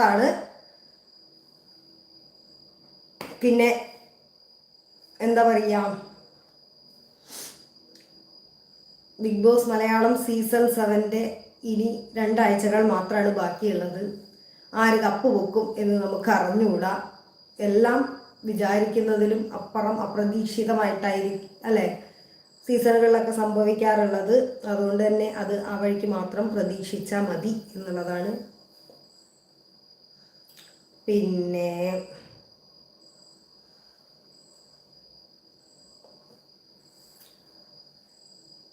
സ്ഥലത്താണ് പിന്നെ എന്താ പറയുക ബിഗ് ബോസ് മലയാളം സീസൺ സെവന്റെ ഇനി രണ്ടാഴ്ചകൾ മാത്രമാണ് ബാക്കിയുള്ളത്. ആര് കപ്പ് പൊക്കും എന്ന് നമുക്ക് അറിഞ്ഞുകൂടാ. എല്ലാം വിചാരിക്കുന്നതിലും അപ്പുറം അപ്രതീക്ഷിതമായിട്ടായിരിക്കും അല്ലേ? സീസണുകളിലൊക്കെ സംഭവിക്കാറുള്ളത്. അതുകൊണ്ട് തന്നെ അത് ആ വഴിക്ക് മാത്രം പ്രതീക്ഷിച്ചാൽ മതി എന്നുള്ളതാണ് പിന്നെ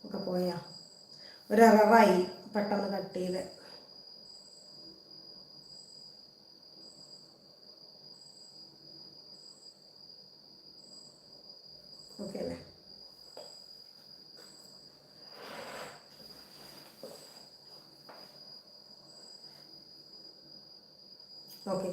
ഒക്കെ പോയാ. ഒരു അറവായി പെട്ടെന്ന് കട്ട് ചെയ്ത്. ഓക്കെ അല്ലേ? ഓക്കെ.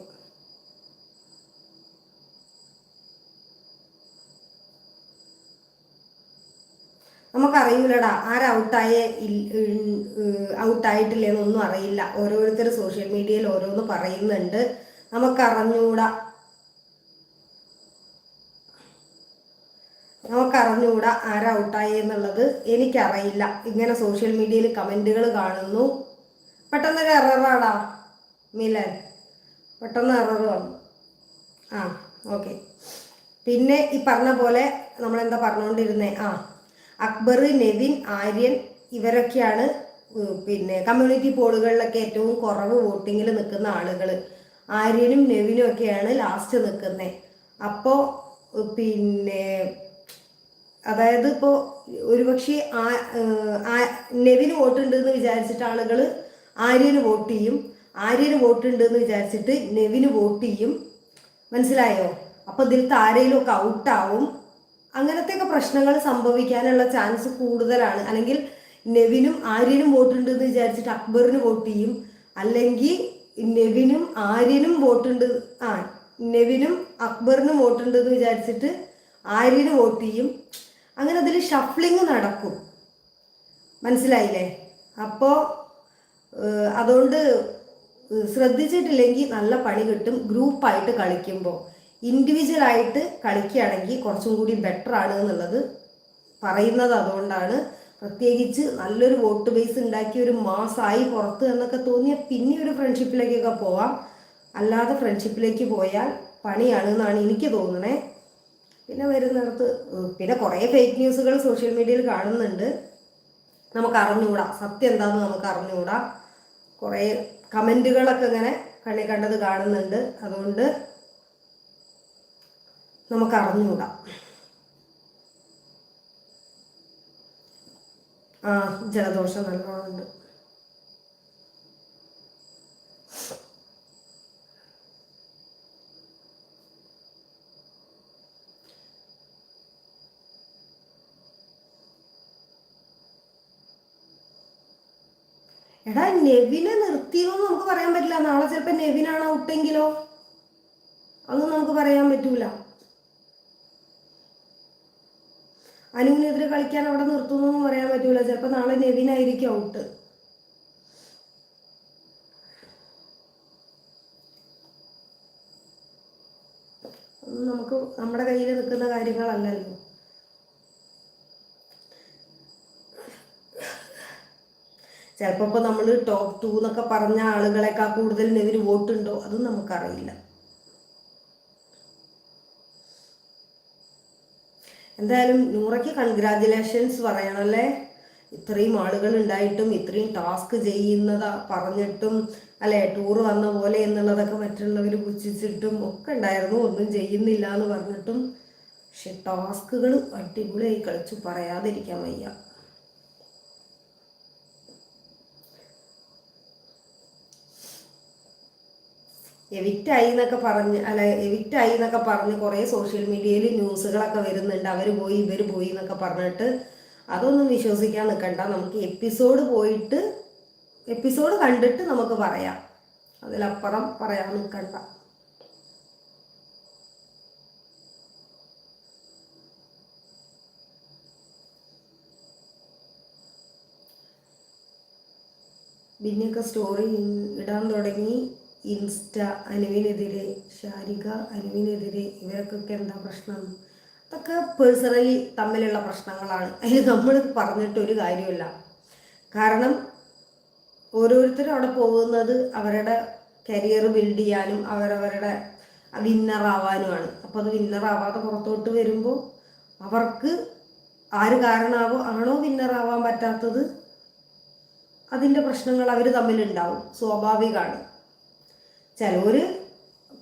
നമുക്കറിയില്ലടാ ആര് ഔട്ടായ ഔട്ടായിട്ടില്ലെന്നൊന്നും അറിയില്ല. ഓരോരുത്തർ സോഷ്യൽ മീഡിയയിൽ ഓരോന്ന് പറയുന്നുണ്ട്. നമുക്കറിഞ്ഞൂടാ. നമുക്കറിഞ്ഞൂടാ ആരാ ഔട്ടായി എന്നുള്ളത്. എനിക്കറിയില്ല. ഇങ്ങനെ സോഷ്യൽ മീഡിയയിൽ കമന്റുകൾ കാണുന്നു. പെട്ടെന്ന് എററാടാ മിലൻ. പെട്ടെന്ന് എററ് വന്നു. ആ ഓക്കെ പിന്നെ ഈ പറഞ്ഞ പോലെ നമ്മളെന്താ പറഞ്ഞുകൊണ്ടിരുന്നേ ആ അക്ബർ നെവിൻ ആര്യൻ ഇവരൊക്കെയാണ് പിന്നെ കമ്മ്യൂണിറ്റി പോളുകളിലൊക്കെ ഏറ്റവും കുറവ് വോട്ടിങ്ങിൽ നിൽക്കുന്ന ആളുകൾ. ആര്യനും നെവിനും ഒക്കെയാണ് ലാസ്റ്റ് നിൽക്കുന്നത് അപ്പോൾ പിന്നെ അതായത് ഇപ്പോൾ ഒരുപക്ഷെ നെവിന് വോട്ടുണ്ട് എന്ന് വിചാരിച്ചിട്ട് ആളുകൾ ആര്യന് വോട്ട് ചെയ്യും. ആര്യന് വോട്ടുണ്ട് എന്ന് വിചാരിച്ചിട്ട് നെവിന് വോട്ട് ചെയ്യും. മനസ്സിലായോ? അപ്പോൾ ഇതിൽ താരയിലൊക്കെ ഔട്ടാവും അങ്ങനത്തെയൊക്കെ പ്രശ്നങ്ങൾ സംഭവിക്കാനുള്ള ചാൻസ് കൂടുതലാണ്. അല്ലെങ്കിൽ നെവിനും ആര്യനും വോട്ടുണ്ട് എന്ന് വിചാരിച്ചിട്ട് അക്ബറിന് വോട്ട് ചെയ്യും. അല്ലെങ്കിൽ നെവിനും ആര്യനും വോട്ടുണ്ട് ആ നെവിനും അക്ബറിനും വോട്ടുണ്ട് എന്ന് വിചാരിച്ചിട്ട് ആര്യന് വോട്ട് ചെയ്യും. അങ്ങനെ അതിൽ ഷഫ്ലിങ് നടക്കും. മനസ്സിലായില്ലേ? അപ്പോൾ അതുകൊണ്ട് ശ്രദ്ധിച്ചിട്ടില്ലെങ്കിൽ നല്ല പണി കിട്ടും. ഗ്രൂപ്പായിട്ട് കളിക്കുമ്പോൾ ഇൻഡിവിജ്വലായിട്ട് കളിക്കുകയാണെങ്കിൽ കുറച്ചും കൂടി ബെറ്റർ ആണ് എന്നുള്ളത് പറയുന്നത് അതുകൊണ്ടാണ്. പ്രത്യേകിച്ച് നല്ലൊരു വോട്ട് ബേസ് ഉണ്ടാക്കി ഒരു മാസമായി പുറത്ത് എന്നൊക്കെ തോന്നിയാൽ പിന്നെ ഒരു ഫ്രണ്ട്ഷിപ്പിലേക്കൊക്കെ പോവാം. അല്ലാതെ ഫ്രണ്ട്ഷിപ്പിലേക്ക് പോയാൽ പണിയാണ് എന്നാണ് എനിക്ക് തോന്നണേ. പിന്നെ വരുന്നിടത്ത് പിന്നെ കുറേ ഫേക്ക് ന്യൂസുകൾ സോഷ്യൽ മീഡിയയിൽ കാണുന്നുണ്ട്. നമുക്ക് അറിഞ്ഞുകൂടാ. സത്യം എന്താണെന്ന് നമുക്ക് അറിഞ്ഞുകൂടാ. കുറേ കമന്റുകളൊക്കെ ഇങ്ങനെ കണ്ണി കണ്ടത് കാണുന്നുണ്ട്. അതുകൊണ്ട് നമുക്ക് അറിഞ്ഞുകൂടാ ആ ജലദോഷം നല്ലോണമുണ്ട്. എടാ നെവിനെ നിർത്തിയെന്ന് നമുക്ക് പറയാൻ പറ്റില്ല. നാളെ ചിലപ്പോൾ നെവിനാണ് ഔട്ടെങ്കിലോ? അതൊന്നും നമുക്ക് പറയാൻ പറ്റൂല. അനുവിനെതിരെ കളിക്കാൻ അവിടെ നിർത്തുന്നൊന്നും പറയാൻ പറ്റൂല. ചിലപ്പോൾ നാളെ നെവിനായിരിക്കും ഔട്ട് നമുക്ക് നമ്മുടെ കയ്യിൽ നിൽക്കുന്ന കാര്യങ്ങളല്ലല്ലോ. ചിലപ്പോൾ ഇപ്പോൾ നമ്മൾ ടോപ്പ് ടു എന്നൊക്കെ പറഞ്ഞ ആളുകളെക്കാൾ കൂടുതൽ നെവിന് വോട്ടുണ്ടോ? അതും നമുക്കറിയില്ല. എന്തായാലും നൂറയ്ക്ക് കൺഗ്രാജുലേഷൻസ് പറയണല്ലേ? ഇത്രയും ആളുകൾ ഉണ്ടായിട്ടും ഇത്രയും ടാസ്ക് ചെയ്യുന്നതാ പറഞ്ഞിട്ടും അല്ലെ? ടൂർ വന്ന പോലെ എന്നുള്ളതൊക്കെ മറ്റുള്ളവർ പുച്ഛിച്ചിട്ടും ഒക്കെ ഉണ്ടായിരുന്നു. ഒന്നും ചെയ്യുന്നില്ല എന്ന് പറഞ്ഞിട്ടും. പക്ഷെ ടാസ്കുകൾ അടിപൊളിയായി കളിച്ചു. പറയാതിരിക്കാൻ വയ്യ. എവിക്റ്റ് ആയി എന്നൊക്കെ പറഞ്ഞ് അല്ല എവിക്റ്റായി എന്നൊക്കെ പറഞ്ഞ് കുറേ സോഷ്യൽ മീഡിയയിൽ ന്യൂസുകളൊക്കെ വരുന്നുണ്ട്. അവർ പോയി ഇവർ പോയി എന്നൊക്കെ പറഞ്ഞിട്ട് അതൊന്നും വിശ്വസിക്കാൻ നിൽക്കണ്ട നമുക്ക് എപ്പിസോഡ് പോയിട്ട് എപ്പിസോഡ് കണ്ടിട്ട് നമുക്ക് പറയാം. അതിലപ്പുറം പറയാൻ നിൽക്കണ്ട ബിന്നിയൊക്കെ സ്റ്റോറി ഇടാൻ തുടങ്ങി. ഇൻസ്റ്റ അനുവിനെതിരെ ശാരിക അനുവിനെതിരെ ഇവർക്കൊക്കെ എന്താ പ്രശ്നം? അതൊക്കെ പേഴ്സണലി തമ്മിലുള്ള പ്രശ്നങ്ങളാണ്. അതിൽ നമ്മൾ പറഞ്ഞിട്ടൊരു കാര്യമില്ല കാരണം ഓരോരുത്തരും അവിടെ പോകുന്നത് അവരുടെ കരിയർ ബിൽഡ് ചെയ്യാനും അവരവരുടെ വിന്നറാവാനുമാണ് അപ്പോൾ അത് വിന്നറാവാതെ പുറത്തോട്ട് വരുമ്പോൾ അവർക്ക് ആര് കാരണമാവോ ആണോ വിന്നറാവാൻ പറ്റാത്തത് അതിന്റെ പ്രശ്നങ്ങൾ അവർ തമ്മിലുണ്ടാവും. സ്വാഭാവികമാണ് ചിലവർ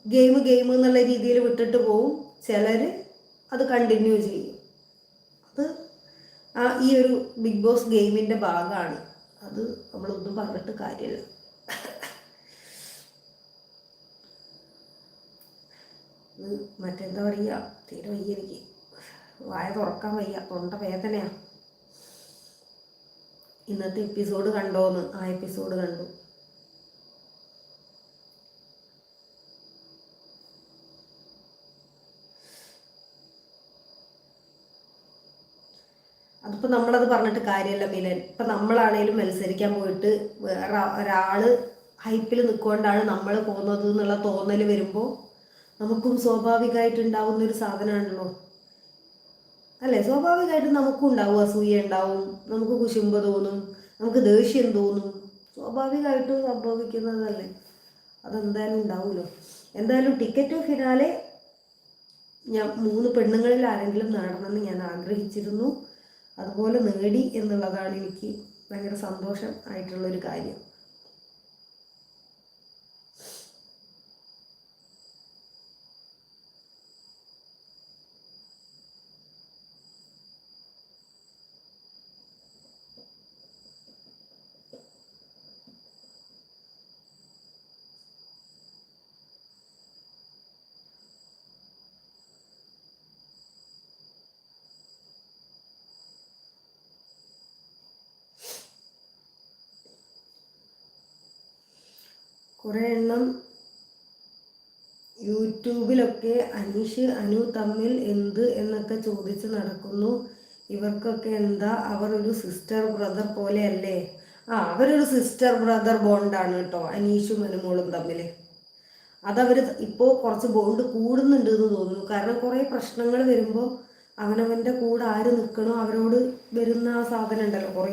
ഗെയിം ഗെയിം എന്നുള്ള രീതിയിൽ വിട്ടിട്ട് പോവും. ചിലർ അത് കണ്ടിന്യൂ ചെയ്യും. അത് ആ ഈ ഒരു ബിഗ് ബോസ് ഗെയിമിന്റെ ഭാഗമാണ്. അത് നമ്മളൊന്നും പറഞ്ഞിട്ട് കാര്യമില്ല. മറ്റെന്താ പറയുക തീരെ വയ്യ എനിക്ക്. വായ തുറക്കാൻ വയ്യ. തൊണ്ട വേദനയാ. ഇന്നത്തെ എപ്പിസോഡ് കണ്ടോന്ന്. ആ എപ്പിസോഡ് കണ്ടു. അതിപ്പോൾ നമ്മളത് പറഞ്ഞിട്ട് കാര്യമല്ല മിലൻ. ഇപ്പം നമ്മളാണേലും മത്സരിക്കാൻ പോയിട്ട് വേറെ ഒരാൾ ഹൈപ്പിൽ നിൽക്കൊണ്ടാണ് നമ്മൾ പോകുന്നത് എന്നുള്ള തോന്നൽ വരുമ്പോൾ നമുക്കും സ്വാഭാവികമായിട്ട് സ്വാഭാവികമായിട്ടുണ്ടാവുന്ന ഒരു സാധനമാണല്ലോ അല്ലേ? സ്വാഭാവികമായിട്ടും നമുക്കും ഉണ്ടാവും അസൂയ ഉണ്ടാവും നമുക്ക് കുശുമ്പ് തോന്നും നമുക്ക് ദേഷ്യം തോന്നും. സ്വാഭാവികമായിട്ടും സംഭവിക്കുന്നതല്ലേ? അതെന്തായാലും ഉണ്ടാവുമല്ലോ എന്തായാലും ടിക്കറ്റ് ഫിനാലെ ഞാൻ മൂന്ന് പെണ്ണുങ്ങളിൽ ആരെങ്കിലും നേടണമെന്ന് ഞാൻ ആഗ്രഹിച്ചിരുന്നു. അതുപോലെ നേടി എന്നുള്ളതാണ് എനിക്ക് ഭയങ്കര സന്തോഷം ആയിട്ടുള്ളൊരു കാര്യം. കുറേ എണ്ണം യൂട്യൂബിലൊക്കെ അനീഷ് അനു തമ്മിൽ എന്ത് എന്നൊക്കെ ചോദിച്ച് നടക്കുന്നു. ഇവർക്കൊക്കെ എന്താ? അവർ ഒരു സിസ്റ്റർ ബ്രദർ പോലെയല്ലേ? ആ അവരൊരു സിസ്റ്റർ ബ്രദർ ബോണ്ടാണ് കേട്ടോ അനീഷും അനുമോളും തമ്മിൽ അതവർ ഇപ്പോൾ കുറച്ച് ബോണ്ട് കൂടുന്നുണ്ട് എന്ന് തോന്നുന്നു. കാരണം കുറേ പ്രശ്നങ്ങൾ വരുമ്പോൾ അവനവന്റെ കൂടെ ആര് നിൽക്കണോ അവരോട് വരുന്ന ആ സാധനം ഉണ്ടല്ലോ. കുറേ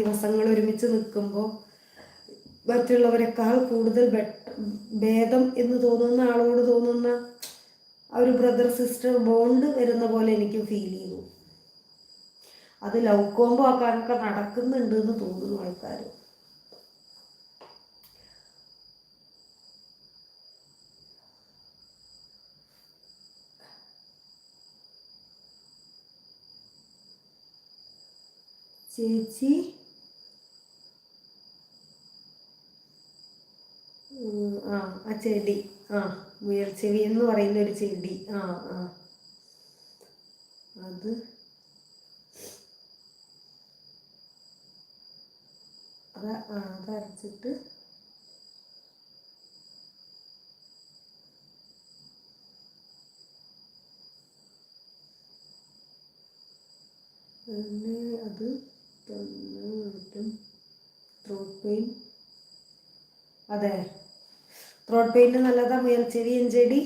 ദിവസങ്ങൾ ഒരുമിച്ച് നിൽക്കുമ്പോൾ മറ്റുള്ളവരെക്കാൾ കൂടുതൽ ഭേദം എന്ന് തോന്നുന്ന ആളോട് തോന്നുന്ന ആ ഒരു ബ്രദർ സിസ്റ്റർ ബോണ്ട് വരുന്ന പോലെ എനിക്ക് ഫീൽ ചെയ്തു. അത് ലവ് കോംബോ ആക്കാനൊക്കെ നടക്കുന്നുണ്ട് എന്ന് തോന്നുന്നു ആൾക്കാർ ചേച്ചി ആ ആ ചെടി. ആ മുയൽ ചെവി എന്ന് പറയുന്ന ഒരു ചെടി. ആ ആ. അത് അത് ആ അതരച്ചിട്ട് പിന്നെ അത് തന്നെ ത്രോട്ട് പെയിൻ അതെ. ത്രോട്ട് പെയിന്റ് നല്ലതാ മുയൽച്ചെവിയൻ ചെടി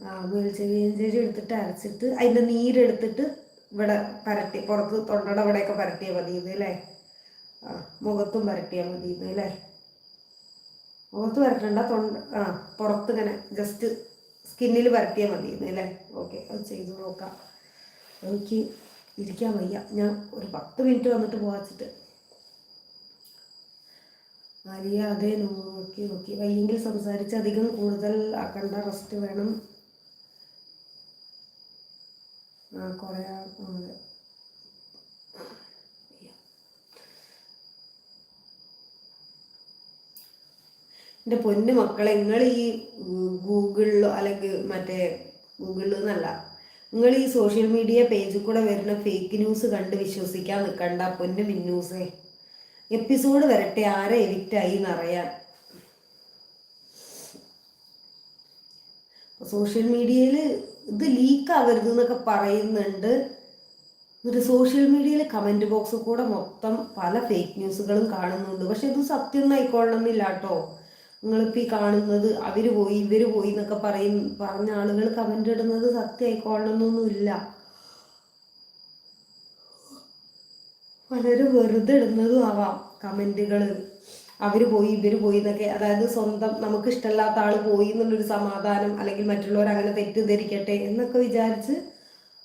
ആ മുയൽച്ചെവിയൻ ചെടി എടുത്തിട്ട് അരച്ചിട്ട് അതിന്റെ നീരെടുത്തിട്ട് ഇവിടെ പരട്ടി പുറത്ത് തൊണ്ടയുടെ ഇവിടെയൊക്കെ പരട്ടിയാൽ മതി ഇത് അല്ലേ? ആ മുഖത്തും പരട്ടിയാൽ മതി ഇത് അല്ലേ? മുഖത്ത് പരട്ടണ്ട തൊണ്ട ആ പുറത്ത് ഇങ്ങനെ ജസ്റ്റ് സ്കിന്നിൽ പരട്ടിയാൽ മതി ഇത് അല്ലേ? ഓക്കെ അത് ചെയ്ത് നോക്കാം. എനിക്ക് ഇരിക്കാൻ വയ്യ. ഞാൻ ഒരു പത്ത് മിനിറ്റ് വന്നിട്ട് പോവാച്ചിട്ട് ആലിയ അതെ നോക്കി നോക്കി. വയ്യെങ്കിൽ സംസാരിച്ച് അധികം കൂടുതൽ ആക്കണ്ട റെസ്റ്റ് വേണം. ആ കുറേ എന്റെ പൊന്നു മക്കളെ നിങ്ങൾ ഈ ഗൂഗിളിലോ അല്ലെങ്കിൽ മറ്റേ ഗൂഗിളിൽ നിന്നല്ല നിങ്ങൾ ഈ സോഷ്യൽ മീഡിയ പേജിൽ കൂടെ വരുന്ന ഫേക്ക് ന്യൂസ് കണ്ട് വിശ്വസിക്കാൻ നിൽക്കണ്ട പൊന്നു മിന്നൂസേ. എപ്പിസോഡ് വരട്ടെ ആരെ എവിക്റ്റായി എന്നറിയാൻ സോഷ്യൽ മീഡിയയിൽ ഇത് ലീക്ക് ആവരുത് എന്നൊക്കെ പറയുന്നുണ്ട്. ഒരു സോഷ്യൽ മീഡിയയിൽ കമന്റ് ബോക്സ് കൂടെ മൊത്തം പല ഫേക്ക് ന്യൂസുകളും കാണുന്നുണ്ട്. പക്ഷെ ഇത് സത്യം എന്നില്ല കേട്ടോ. നിങ്ങളിപ്പോൾ ഈ കാണുന്നത് അവർ പോയി ഇവർ പോയി എന്നൊക്കെ പറയും പറഞ്ഞ ആളുകൾ കമന്റ് ഇടുന്നത് സത്യം ആയിക്കൊള്ളണമെന്നൊന്നുമില്ല പലരും വെറുതെ ഇടുന്നതും ആവാം കമന്റുകൾ അവർ പോയി ഇവർ പോയി എന്നൊക്കെ. അതായത് സ്വന്തം നമുക്ക് ഇഷ്ടമില്ലാത്ത ആൾ പോയി എന്നുള്ളൊരു സമാധാനം അല്ലെങ്കിൽ മറ്റുള്ളവർ അങ്ങനെ തെറ്റിദ്ധരിക്കട്ടെ എന്നൊക്കെ വിചാരിച്ച്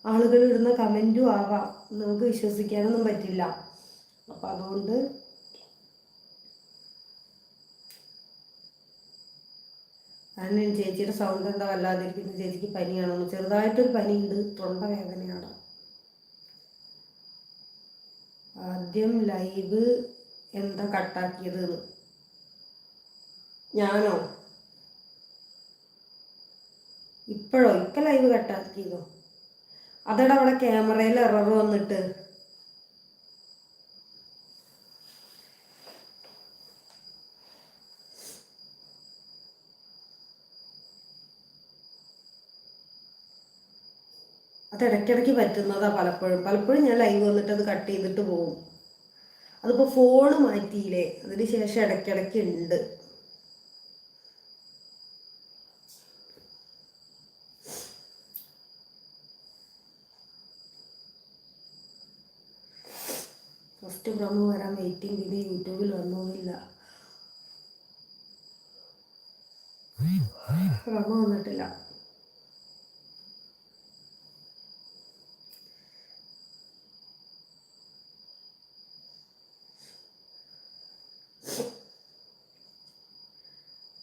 ആളുകൾ ഇടുന്ന കമന്റും ആവാം. നമുക്ക് വിശ്വസിക്കാനൊന്നും പറ്റില്ല. അപ്പം അതുകൊണ്ട് അതിന് ചേച്ചിയുടെ സൗണ്ട് എന്താ വല്ലാതിരിക്കുന്നു? ചേച്ചിക്ക് പനിയാണോ? ചെറുതായിട്ടൊരു പനിയുണ്ട്. തൊണ്ട വേദനയാണ്. ആദ്യം ലൈവ് എന്താ കട്ടാക്കിയത്? ഞാനോ? ഇപ്പോഴോ? ഇപ്പൊ ലൈവ് കട്ടാക്കിയതോ? അതടവിടെ ക്യാമറയിൽ എറർ വന്നിട്ട്. അത് ഇടയ്ക്കിടയ്ക്ക് പറ്റുന്നതാ പലപ്പോഴും. പലപ്പോഴും ഞാൻ ലൈവ് വന്നിട്ട് അത് കട്ട് ചെയ്തിട്ട് പോകും. അതിപ്പോൾ ഫോൺ മാറ്റിയില്ലേ? അതിന് ശേഷം ഇടയ്ക്കിടയ്ക്ക് ഉണ്ട്. ഫസ്റ്റ് പ്രൊമോ വരാൻ വെയിറ്റിംഗ് ഇത് യൂട്യൂബിൽ വന്നോന്നില്ല പ്രൊമോ വന്നിട്ടില്ല.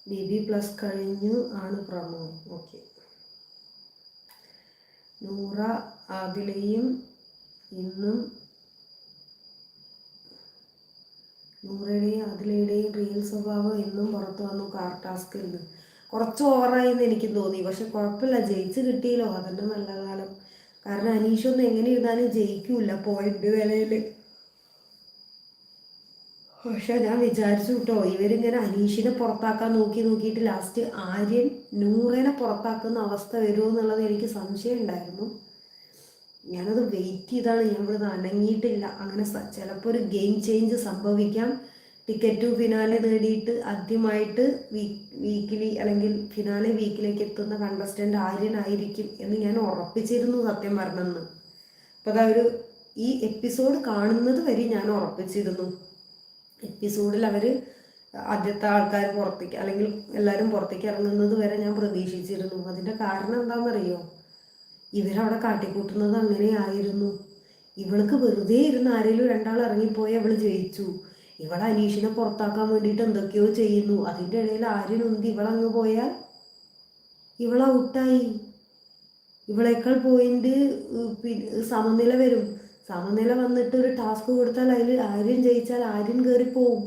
ബി ബി പ്ലസ് കഴിഞ്ഞു ആണ് പ്രമോ. ഓക്കെ. നൂറ ആദിലയും ഇന്നും നൂറയുടെയും അതിലയുടെയും റിയൽ സ്വഭാവം ഇന്നും പുറത്തു വന്നു കാർ ടാസ്കിൽ നിന്ന് കുറച്ച് ഓവറായി എന്ന് എനിക്ക് തോന്നി. പക്ഷെ കുഴപ്പമില്ല. ജയിച്ച് കിട്ടിയല്ലോ. അതന്നെ നല്ല കാലം. കാരണം അനീഷൊന്നും എങ്ങനെ ഇരുന്നാലും ജയിക്കൂല പോയിന്റ് നിലയിൽ പക്ഷെ ഞാൻ വിചാരിച്ചു കേട്ടോ ഇവരിങ്ങനെ അനീഷിനെ പുറത്താക്കാൻ നോക്കി നോക്കിയിട്ട് ലാസ്റ്റ് ആര്യൻ നൂറിനെ പുറത്താക്കുന്ന അവസ്ഥ വരുമോ എന്നുള്ളത് എനിക്ക് സംശയം ഉണ്ടായിരുന്നു. ഞാനത് വെയിറ്റ് ചെയ്താണ് ഞാൻ ഇവിടുന്ന് അനങ്ങിയിട്ടില്ല. അങ്ങനെ ചിലപ്പോൾ ഒരു ഗെയിം ചേഞ്ച് സംഭവിക്കാം. ടിക്കറ്റ് ടു ഫിനാലെ നേടിയിട്ട് ആദ്യമായിട്ട് വീക്കിലി അല്ലെങ്കിൽ ഫിനാലെ വീക്കിലേക്ക് എത്തുന്ന കണ്ടസ്റ്റന്റ് ആര്യനായിരിക്കും എന്ന് ഞാൻ ഉറപ്പിച്ചിരുന്നു സത്യം പറഞ്ഞെന്ന്. അപ്പോൾ അതാ ഒരു ഈ എപ്പിസോഡ് കാണുന്നത് വരെ ഞാൻ ഉറപ്പിച്ചിരുന്നു. എപ്പിസോഡിൽ അവർ ആദ്യത്തെ ആൾക്കാർ പുറത്തേക്ക് അല്ലെങ്കിൽ എല്ലാവരും പുറത്തേക്ക് ഇറങ്ങുന്നത് വരെ ഞാൻ പ്രതീക്ഷിച്ചിരുന്നു. അതിന്റെ കാരണം എന്താണെന്നറിയോ ഇവരവിടെ കാട്ടിക്കൂട്ടുന്നത് അങ്ങനെയായിരുന്നു. ഇവൾക്ക് വെറുതെ ഇരുന്ന് ആരെങ്കിലും രണ്ടാൾ ഇറങ്ങിപ്പോയി അവൾ ജയിച്ചു. ഇവളെ അനീഷിനെ പുറത്താക്കാൻ വേണ്ടിയിട്ട് എന്തൊക്കെയോ ചെയ്യുന്നു. അതിന്റെ ഇടയിൽ ആര്യനുന്തി ഇവളങ്ങ് പോയാൽ? ഇവൾ ഔട്ടായി. ഇവളേക്കാൾ പോയിന്റ് സമനില വരും. സമനില വന്നിട്ട് ഒരു ടാസ്ക് കൊടുത്താൽ അതിൽ ആര്യം ജയിച്ചാൽ ആര്യം കയറിപ്പോവും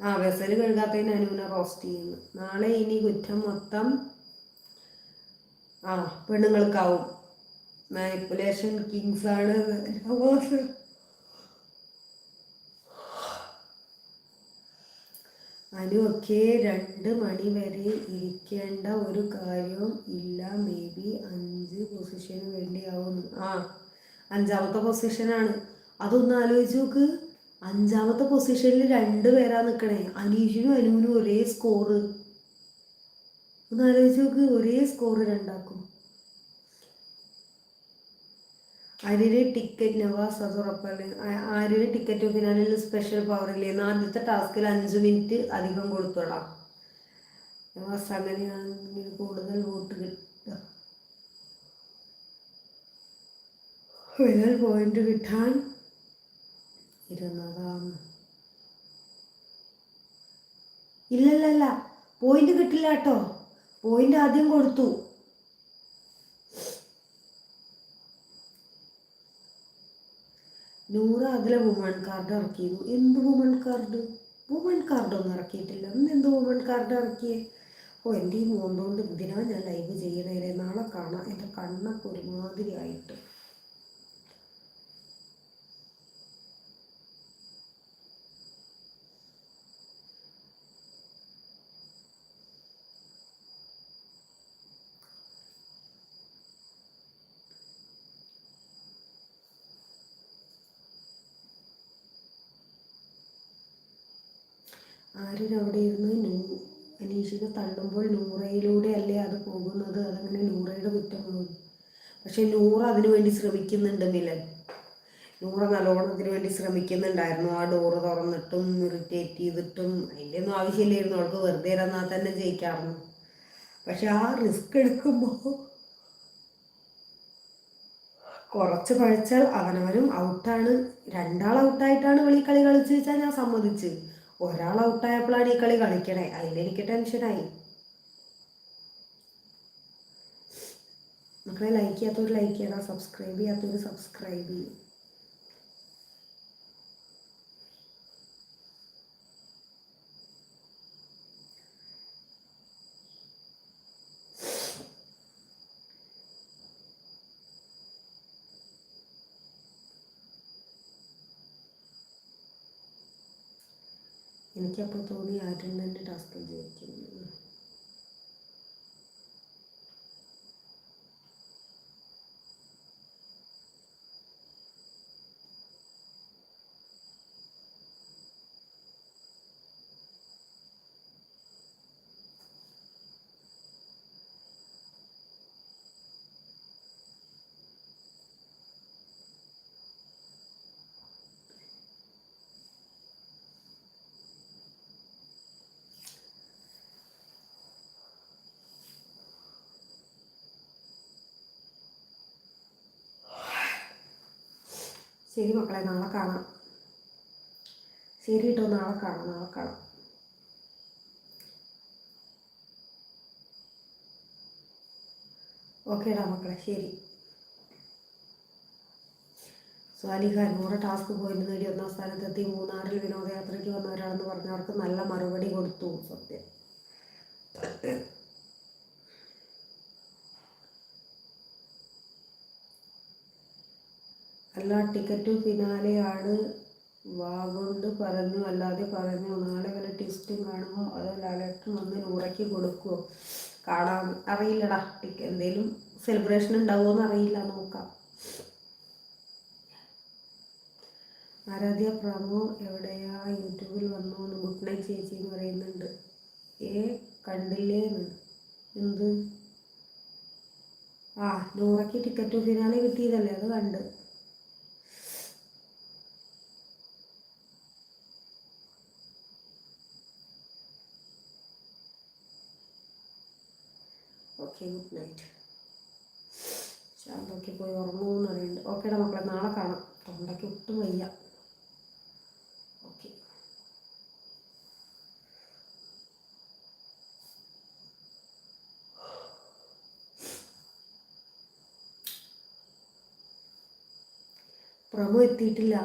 ആ വെസൽ കഴുകാത്തതിന് അനുവിന റോസ്റ്റ് ചെയ്യുന്നു. നാളെ ഇനി കുറ്റം മൊത്തം ആ പെണ്ണുങ്ങൾക്കാവും. മാനിപ്പുലേഷൻ കിങ്സ് ആണ്. അനുവൊക്കെ രണ്ട് മണി വരെ ഇരിക്കേണ്ട ഒരു കാര്യവും ഇല്ല. മേ ബി അഞ്ച് പൊസിഷന് വേണ്ടിയാവുന്നു. ആ അഞ്ചാമത്തെ പൊസിഷനാണ് അതൊന്ന് ആലോചിച്ച് നോക്ക്. അഞ്ചാമത്തെ പൊസിഷനിൽ രണ്ട് പേരാ നിൽക്കണേ അനീഷിനും അനുവിനും ഒരേ സ്കോറ് ഒന്ന് ആലോചിച്ച് നോക്ക്. ഒരേ സ്കോറ് രണ്ടാക്കും. ആര്യന് ടിക്കറ്റ് നവാസ് അത് ഉറപ്പാണ്. ആര്യന് ടിക്കറ്റ് ഫിനാലിൽ സ്പെഷ്യൽ പവർ ഇല്ലേ? ആദ്യത്തെ ടാസ്കിൽ അഞ്ച് മിനിറ്റ് അധികം കൊടുത്തോളാം. നവാസ് അങ്ങനെയാണെങ്കിൽ കൂടുതൽ വോട്ട് കിട്ടുക. പോയിന്റ് കിട്ടാൻ ഇരുന്നതാണ്. ഇല്ലല്ലല്ല പോയിന്റ് കിട്ടില്ല കേട്ടോ പോയിന്റ് ആദ്യം കൊടുത്തു. നൂറ് അതിലെ വുമൺ കാർഡ് ഇറക്കിയിരുന്നു. എന്ത് വുമൺ കാർഡ് വുമൺ കാർഡൊന്നും ഇറക്കിയിട്ടില്ല. ഇന്ന് എന്ത് വുമൺ കാർഡ് ഇറക്കിയേ? ഓ എന്റെ ഈ മോണ്ടോണ്ട് ഇതിനാ ഞാൻ ലൈവ് ചെയ്യണേ. നാളെ കാണാം. എന്റെ കണ്ണൊക്കെ ഒരുമാതിരി ആയിട്ട് ആര്യൻ അവിടെ ഇരുന്ന് നൂ അനീഷിക തള്ളുമ്പോൾ നൂറയിലൂടെ അല്ലേ അത് പോകുന്നത്? അതങ്ങനെ നൂറയുടെ കുറ്റമാകും പക്ഷെ നൂറ അതിനു വേണ്ടി ശ്രമിക്കുന്നുണ്ട് മിലൻ. നൂറ നല്ലോണം അതിനു വേണ്ടി ശ്രമിക്കുന്നുണ്ടായിരുന്നു. ആ ഡോറ് തുറന്നിട്ടും ഇറിറ്റേറ്റ് ചെയ്തിട്ടും അതിന്റെ ഒന്നും ആവശ്യമില്ലായിരുന്നു. അവൾക്ക് വെറുതെ ഇരുന്നാൽ തന്നെ ജയിക്കാറുണ്ട് പക്ഷെ ആ റിസ്ക് എടുക്കുമ്പോൾ കുറച്ച് പഴിച്ചാൽ അവനവനും ഔട്ടാണ് രണ്ടാൾ ഔട്ടായിട്ടാണ് കളി കളിച്ച് വെച്ചാൽ ഞാൻ സമ്മതിച്ച്. ഒരാൾ ഔട്ടായപ്പോഴാണ് ഈ കളി കളിക്കണേ. അതിലെനിക്ക് ടെൻഷനായി മക്കളെ ലൈക്ക് ചെയ്യാത്തവർ ലൈക്ക് ചെയ്യണം. സബ്സ്ക്രൈബ് ചെയ്യാത്തവർ സബ്സ്ക്രൈബ് ചെയ്യും. എനിക്കപ്പോൾ തോന്നി ആരും തന്നെ ടാസ്ക് ജയിക്കുന്നു. ശരി മക്കളെ നാളെ കാണാം. ശരി കേട്ടോ നാളെ കാണാം നാളെ കാണാം. ഓക്കേടാ മക്കളെ ശരി. സ്വാലിഹ നൂറ് ടാസ്ക് പോയിന്റ് നേടി ഒന്നാം സ്ഥാനത്തെത്തി മൂന്നാറിൽ വിനോദയാത്രയ്ക്ക് വന്നവരാണെന്ന് പറഞ്ഞവർക്ക് നല്ല മറുപടി കൊടുത്തു സത്യം. അല്ല ടിക്കറ്റ് ഫിനാലെയാണ്. വാഗോണ്ട് പറഞ്ഞു അല്ലാതെ പറഞ്ഞു നാളെ വല്ല ടെസ്റ്റും കാണുമോ? അതോ ലാലേട്ടൻ വന്ന് ഉറക്കി കൊടുക്കുമോ കാണാൻ അറിയില്ലടാ ടിക്ക എന്തേലും സെലിബ്രേഷൻ ഉണ്ടാവുമോ അറിയില്ല നോക്കാം. ആരാധ്യ പ്രമോ എവിടെയാ? യൂട്യൂബിൽ വന്നു? ഗുഡ് നൈറ്റ് ചേച്ചി എന്ന് പറയുന്നുണ്ട്. ഏ കണ്ടില്ലേന്ന് എന്ത്? ആ നൂറയ്ക്ക് ടിക്കറ്റ് ഫിനാലെ കിട്ടിയതല്ലേ? അത് കണ്ട്. ഓക്കെ ഗുഡ് നൈറ്റ് ശാന്തൊക്കെ പോയി ഉറങ്ങുമെന്ന് പറയുന്നുണ്ട് ഓക്കേടാ മക്കളെ നാളെ കാണാം. തൊണ്ടയ്ക്ക് ഒട്ടും വയ്യ. ഓക്കെ പ്രമു എത്തിയിട്ടില്ല.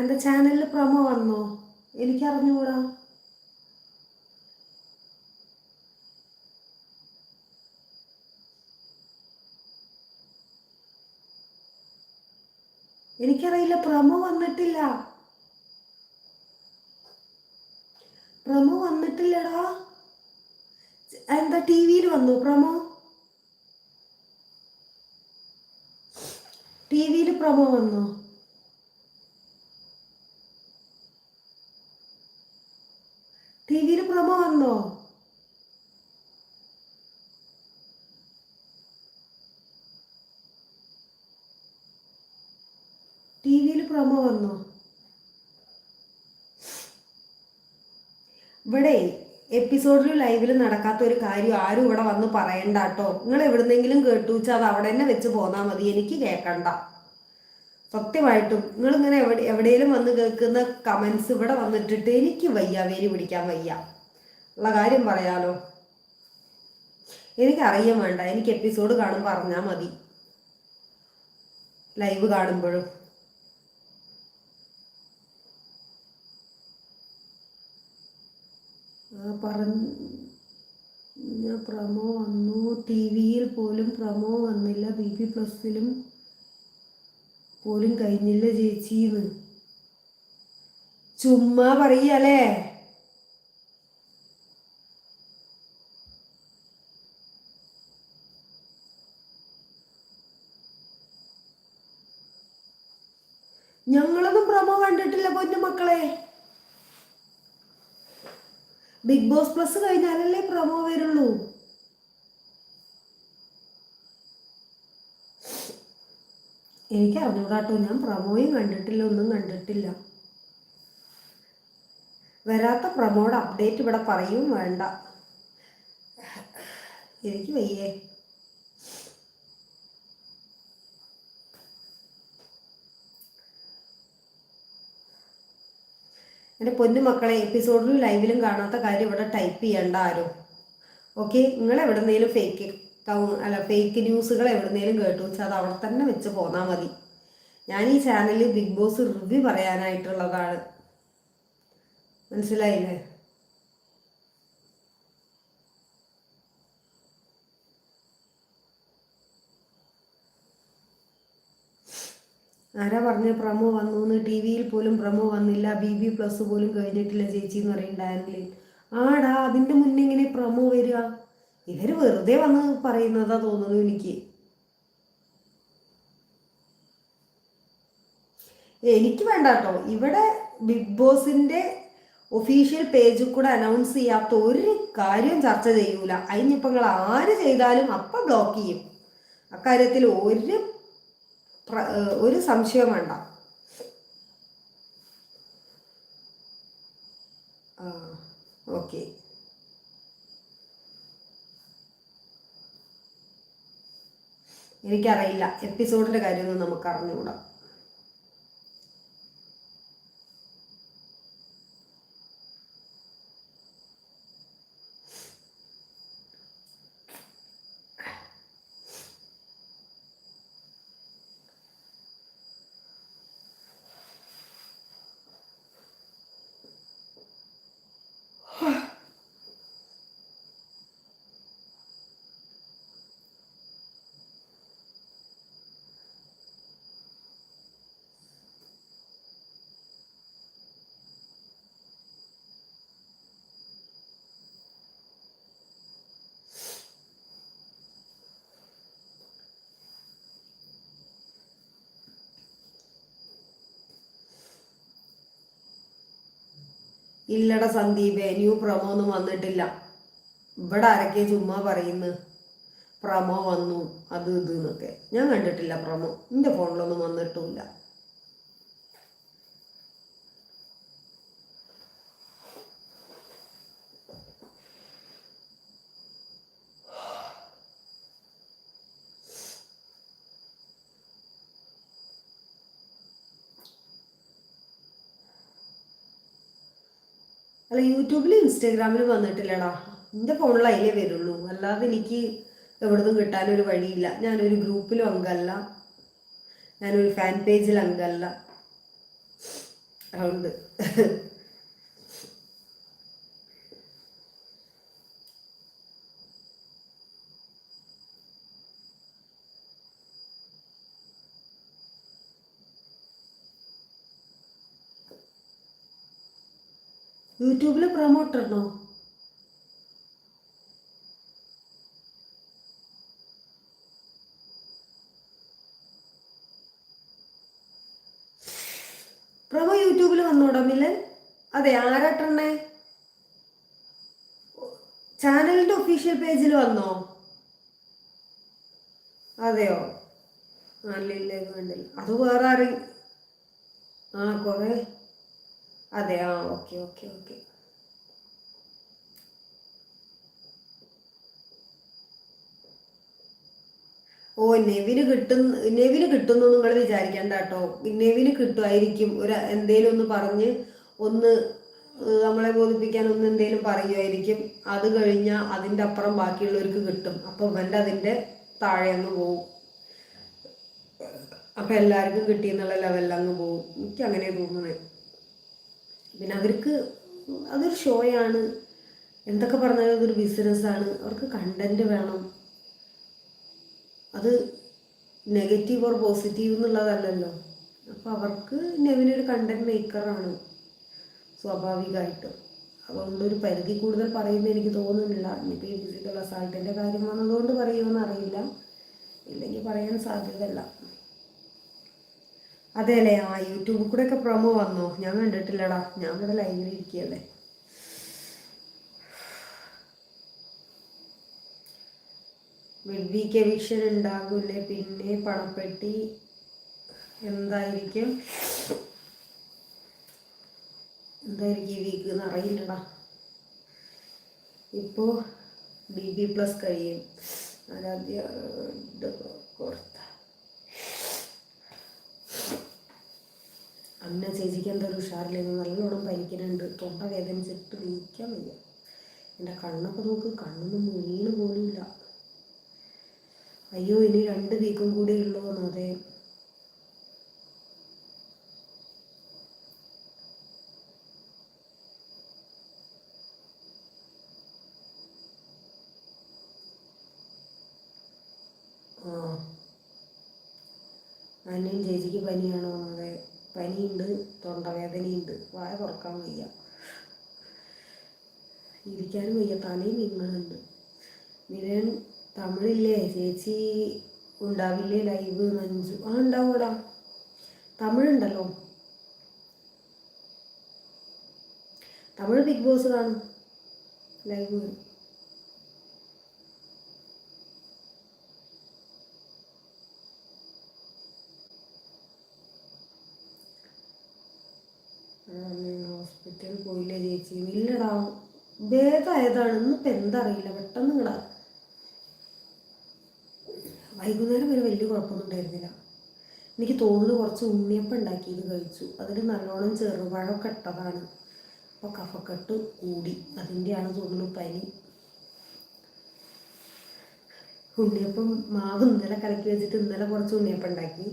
എന്റെ ചാനലിൽ പ്രൊമോ വന്നോ? എനിക്കറിഞ്ഞുകൂടാ എനിക്കറിയില്ല പ്രൊമോ വന്നിട്ടില്ല. പ്രൊമോ വന്നിട്ടില്ലടാ. എന്താ ടി വിയിൽ വന്നു പ്രൊമോ? ടി വിയിൽ പ്രൊമോ വന്നോ? ടി വിയിൽ പ്രൊമോ വന്നോ ടിവിയിൽ പ്രൊമോ വന്നോ ഇവിടെ എപ്പിസോഡിൽ ലൈവിൽ നടക്കാത്ത ഒരു കാര്യം ആരും ഇവിടെ വന്ന് പറയണ്ട കേട്ടോ. നിങ്ങൾ എവിടുന്നെങ്കിലും കേട്ടു വെച്ചാൽ അത് അവിടെ തന്നെ വെച്ച് പോന്നാൽ മതി. എനിക്ക് കേൾക്കണ്ട സത്യമായിട്ടും നിങ്ങളിങ്ങനെ എവിടെ എവിടെയെങ്കിലും വന്ന് കേൾക്കുന്ന കമൻസ് ഇവിടെ വന്നിട്ടിട്ട് എനിക്ക് വയ്യ വേരി പിടിക്കാൻ വയ്യ. ഉള്ള കാര്യം പറയാലോ. എനിക്കറിയാൻ വേണ്ട. എനിക്ക് എപ്പിസോഡ് കാണുമ്പോൾ അറിഞ്ഞാൽ മതി. ലൈവ് കാണുമ്പോഴും. പറഞ്ഞ പ്രമോ വന്നു. ടി വിയിൽ പോലും പ്രമോ വന്നില്ല. ബി പി പ്ലസിലും പോലും കഴിഞ്ഞില്ല ചേച്ചിന്ന്. ചുമ്മാ പറയല്ലേ? ഞങ്ങളൊന്നും പ്രമോ കണ്ടിട്ടില്ല പൊന്നു മക്കളെ. ബിഗ് ബോസ് പ്ലസ് കഴിഞ്ഞാലല്ലേ പ്രമോ വരുള്ളൂ. എനിക്ക് അറിഞ്ഞൂടാട്ടോ ഞാൻ പ്രമോയും കണ്ടിട്ടില്ല ഒന്നും കണ്ടിട്ടില്ല. വരാത്ത പ്രമോയുടെ അപ്ഡേറ്റ് ഇവിടെ പറയും വേണ്ട. എനിക്ക് വയ്യേ. എന്റെ പൊന്നു മക്കളെ എപ്പിസോഡിലും ലൈവിലും കാണാത്ത കാര്യം ഇവിടെ ടൈപ്പ് ചെയ്യണ്ട ആരും. ഓക്കെ നിങ്ങൾ എവിടെന്നേലും ഫേക്ക് അല്ല ഫേക്ക് ന്യൂസുകൾ എവിടെന്നേലും കേട്ടു വെച്ചാൽ അത് അവിടെ തന്നെ വെച്ച് പോന്നാൽ മതി. ഞാൻ ഈ ചാനലിൽ ബിഗ് ബോസ് റിവ്യൂ പറയാനായിട്ടുള്ളതാണ്. മനസ്സിലായില്ലേ? ആരാ പറഞ്ഞ പ്രമോ വന്നു എന്ന് ടി വിയിൽ പോലും പ്രമോ വന്നില്ല. ബി ബി പ്ലസ് പോലും കഴിഞ്ഞിട്ടില്ല ചേച്ചി എന്ന് പറയുന്നുണ്ടായിരുന്നില്ല ആടാ അതിന്റെ മുന്നേ ഇങ്ങനെ പ്രമോ വരിക. ഇവർ വെറുതെ വന്ന് പറയുന്നതാ തോന്നുന്നു എനിക്ക്. എനിക്ക് വേണ്ട കേട്ടോ ഇവിടെ ബിഗ് ബോസിന്റെ ഒഫീഷ്യൽ പേജിൽ കൂടെ അനൗൺസ് ചെയ്യാത്ത ഒരു കാര്യം ചർച്ച ചെയ്യൂല. അതിനിപ്പോൾ നിങ്ങൾ ആര് ചെയ്താലും അപ്പം ബ്ലോക്ക് ചെയ്യും. അക്കാര്യത്തിൽ ഒരു ഒരു സംശയം വേണ്ട. ഓക്കെ എനിക്കറിയില്ല. എപ്പിസോഡിന്റെ കാര്യമൊന്നും നമുക്ക് അറിഞ്ഞുകൂടാ ഇല്ലട സന്ദീപേ ന്യൂ പ്രമോ ഒന്നും വന്നിട്ടില്ല. ഇവിടെ ആരൊക്കെ ചുമ്മാ പറയുന്നു? പ്രമോ വന്നു അത് ഇത് എന്നൊക്കെ ഞാൻ കണ്ടിട്ടില്ല പ്രമോ എന്റെ ഫോണിലൊന്നും വന്നിട്ടുമില്ല അല്ല യൂട്യൂബിലും ഇൻസ്റ്റാഗ്രാമിലും വന്നിട്ടില്ലടാ. എന്റെ ഫോണിൽ അതിലേ വരുള്ളൂ. അല്ലാതെ എനിക്ക് എവിടുന്നും കിട്ടാനൊരു വഴിയില്ല. ഞാനൊരു ഗ്രൂപ്പിലും അംഗമല്ല. ഞാനൊരു ഫാൻ പേജിൽ അംഗമല്ല. അതുകൊണ്ട്. യൂട്യൂബിൽ പ്രൊമോട്ടറിനോ പ്രമോ യൂട്യൂബിൽ വന്നോടാ മിലൻ. അതെ ആരാട്ടണ്ണേ? ചാനലിന്റെ ഒഫീഷ്യൽ പേജിൽ വന്നോ? അതെയോ? അല്ലില്ല വേണ്ടില്ല അത് വേറെ ആരെങ്കിലും ആ കുറേ അതെ ആ ഓക്കെ ഓക്കെ ഓക്കെ. ഓ നെവിന് കിട്ടും നെവിന് കിട്ടുന്നു നിങ്ങൾ വിചാരിക്കണ്ട കേട്ടോ. നെവിന് കിട്ടുമായിരിക്കും. ഒരു എന്തേലും ഒന്ന് പറഞ്ഞ് ഒന്ന് നമ്മളെ ബോധിപ്പിക്കാൻ ഒന്ന് എന്തേലും പറയുമായിരിക്കും. അത് കഴിഞ്ഞാൽ അതിന്റെ അപ്പുറം ബാക്കിയുള്ളവർക്ക് കിട്ടും. അപ്പോൾ ഇവന്റെ അതിന്റെ താഴെ അങ്ങ് പോവും. അപ്പം എല്ലാവർക്കും കിട്ടിയെന്നുള്ള ലെവലിൽ അങ്ങ് പോവും. എനിക്ക് അങ്ങനെ തോന്നുന്നത് പിന്നെ അവർക്ക് അതൊരു ഷോയാണ്. എന്തൊക്കെ പറഞ്ഞാലും അതൊരു ബിസിനസ്സാണ്. അവർക്ക് കണ്ടന്റ് വേണം. അത് നെഗറ്റീവ് ഓർ പോസിറ്റീവ് എന്നുള്ളതല്ലല്ലോ. അപ്പോൾ അവർക്ക് നെവിനൊരു കണ്ടന്റ് മേക്കറാണ് സ്വാഭാവികമായിട്ടും. അതുകൊണ്ട് ഒരു പരിധി കൂടുതൽ പറയുന്ന എനിക്ക് തോന്നുന്നില്ല. ഇനിയിപ്പോൾ ഈ ഫിസിക്കൽ അസാൾട്ടിന്റെ കാര്യം വന്നതുകൊണ്ട് പറയുമെന്ന് അറിയില്ല. ഇല്ലെങ്കിൽ പറയാൻ സാധ്യതയില്ല. അതെ അല്ലേ ആ യൂട്യൂബിൽ കൂടെ ഒക്കെ പ്രൊമോ വന്നോ? ഞാൻ കണ്ടിട്ടില്ലടാ. ഞാൻ ഇവിടെ ലൈവിൽ ഇരിക്കുകയല്ലേ മിഡ്വീക്ക് വിഷൻ ഉണ്ടാകില്ലേ പിന്നെ പണപ്പെട്ടി എന്തായിരിക്കും? എന്തായിരിക്കും ഈ വീക്ക് എന്ന് അറിയില്ലടാ. ഇപ്പോൾ ബി ബി പ്ലസ് കഴിയും. ആരാധ്യ കൊടുത്ത അന്ന ചേച്ചിക്ക് എന്തൊരു ഉഷാറില്ലെന്ന് നല്ലോണം പരിക്കുന്നുണ്ട് തൊണ്ട വേദനിച്ചിട്ട് നീക്കാൻ വയ്യ. എന്റെ കണ്ണൊക്കെ നോക്ക്. കണ്ണൊന്നും വീണ് പോലുമില്ല അയ്യോ ഇനി രണ്ട് വീക്കും കൂടി ഉള്ളൂ അതെ. ആ. അന്നയും ചേച്ചിക്ക് പനിയാണോ? പനിയുണ്ട് തൊണ്ടവേദനയുണ്ട് വായ തുറക്കാൻ വയ്യ. ഇരിക്കാനും വയ്യ തലയും വീങ്ങുന്നുണ്ട്. നിരൻ തമിഴില്ലേ ചേച്ചി ഉണ്ടാവില്ലേ ലൈവ് മഞ്ജു ആ ഉണ്ടാവൂടാ തമിഴുണ്ടല്ലോ. തമിഴ് ബിഗ് ബോസ് കാണും ലൈവ് വരും ഹോസ്പിറ്റലിൽ പോയില്ലേ ചേച്ചി. ഇല്ലടാ. ഭേദമായതാണ് ഇന്നിപ്പോൾ എന്താ അറിയില്ല പെട്ടെന്ന് ഇങ്ങടാ വൈകുന്നേരം വരെ വലിയ കുഴപ്പമൊന്നും ഉണ്ടായിരുന്നില്ല. എനിക്ക് തോന്നുന്നു കുറച്ച് ഉണ്ണിയപ്പം ഉണ്ടാക്കിയത് കഴിച്ചു. അതിൽ നല്ലോണം ചെറുപഴമൊക്കെ ഇട്ടതാണ്. അപ്പോൾ കഫക്കെട്ട് കൂടി. അതിന്റെയാണ് തോന്നുന്നു പനി. ഉണ്ണിയപ്പം മാവ് ഇന്നലെ കലക്കി വെച്ചിട്ട് ഇന്നലെ കുറച്ച് ഉണ്ണിയപ്പം ഉണ്ടാക്കി.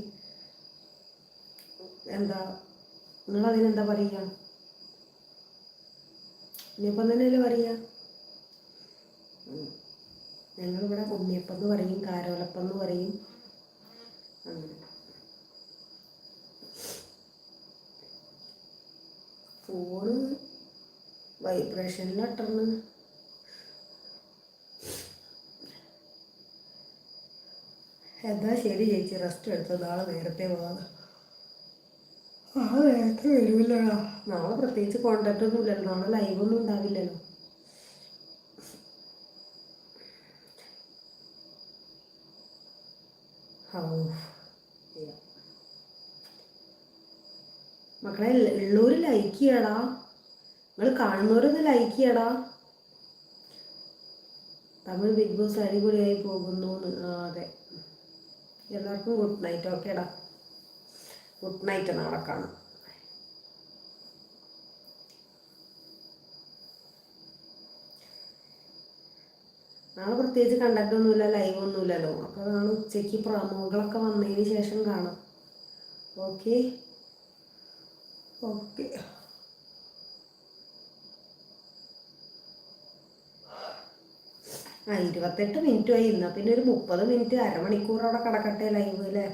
എന്താ നിങ്ങൾ അതിനെന്താ പറയുക ഉണ്ണിയപ്പം തന്നെയല്ലേ പറയുക ഞങ്ങളിവിടെ ഉണ്ണിയപ്പം എന്ന് പറയും കാരോലപ്പം എന്ന് പറയും. ഫോണ് വൈബ്രേഷനിലട്ടണ് എന്താ ശരി ചേച്ചി റെസ്റ്റ് എടുത്തത് നാളെ നേരത്തെ പോകാം ആ നേരത്തെ വരുമില്ലടാ? നാളെ പ്രത്യേകിച്ച് കോണ്ടാക്ട് ഒന്നും ഇല്ലല്ലോ നാളെ ലൈവ് ഒന്നും ഉണ്ടാവില്ലല്ലോ. മക്കളെ ഉള്ളവര് ലൈക്ക് ചെയ്യടാ. നിങ്ങൾ കാണുന്നവരൊന്ന് ലൈക്ക് ചെയ്യടാ. തമിഴ് ബിഗ് ബോസ് അടിപൊളിയായി പോകുന്നു അതെ. എല്ലാവർക്കും ഗുഡ് നൈറ്റ് ഓക്കേടാ ഗുഡ് നൈറ്റ് നാളെ കാണാം. നാളെ പ്രത്യേകിച്ച് കണ്ടക്ട് ഒന്നുമില്ല ലൈവ് ഒന്നുമില്ലല്ലോ. അപ്പോൾ നാളെ ഉച്ചയ്ക്ക് പ്രമോകളൊക്കെ വന്നതിന് ശേഷം കാണാം. ഓക്കെ ഓക്കെ ആ ഇരുപത്തെട്ട് മിനിറ്റ് ആയി. ഇന്നാ പിന്നെ ഒരു മുപ്പത് മിനിറ്റ് അരമണിക്കൂർ അവിടെ കിടക്കട്ടെ ലൈവ് അല്ലേ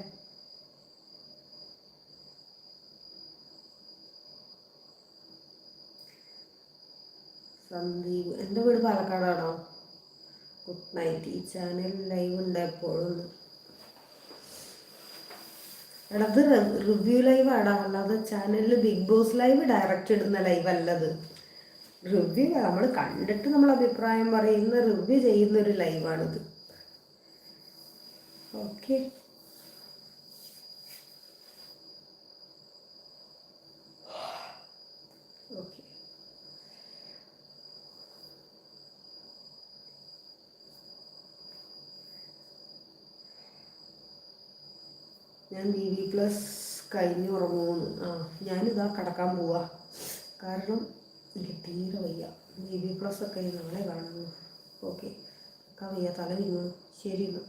സന്ദീപ്. എന്റെ വീട് പാലക്കാടാണോ? ഗുഡ് നൈറ്റ് ഈ ചാനൽ ലൈവ് ഉണ്ട് എപ്പോഴും. എടാ റിവ്യൂ ലൈവ് ആടാ. അല്ലാതെ ചാനലിൽ ബിഗ് ബോസ് ലൈവ് ഡയറക്റ്റ് ഇടുന്ന ലൈവ് അല്ലത്. റിവ്യൂ നമ്മൾ കണ്ടിട്ട് നമ്മൾ അഭിപ്രായം പറയുന്ന റിവ്യൂ ചെയ്യുന്ന ഒരു ലൈവാണിത് ഓക്കെ ഞാൻ ബി വി പ്ലസ് കഴിഞ്ഞ് ഉറങ്ങുമെന്ന് ആ ഞാനിതാ കിടക്കാൻ പോവാ. കാരണം എനിക്ക് തീരെ വയ്യ. ബി ബി പ്ലസ് ഒക്കെ നാളെ കാണുന്നു. ഓക്കെ. കിടക്കാൻ വയ്യ. തല വിങ്ങുന്നു ശരി എന്നാൽ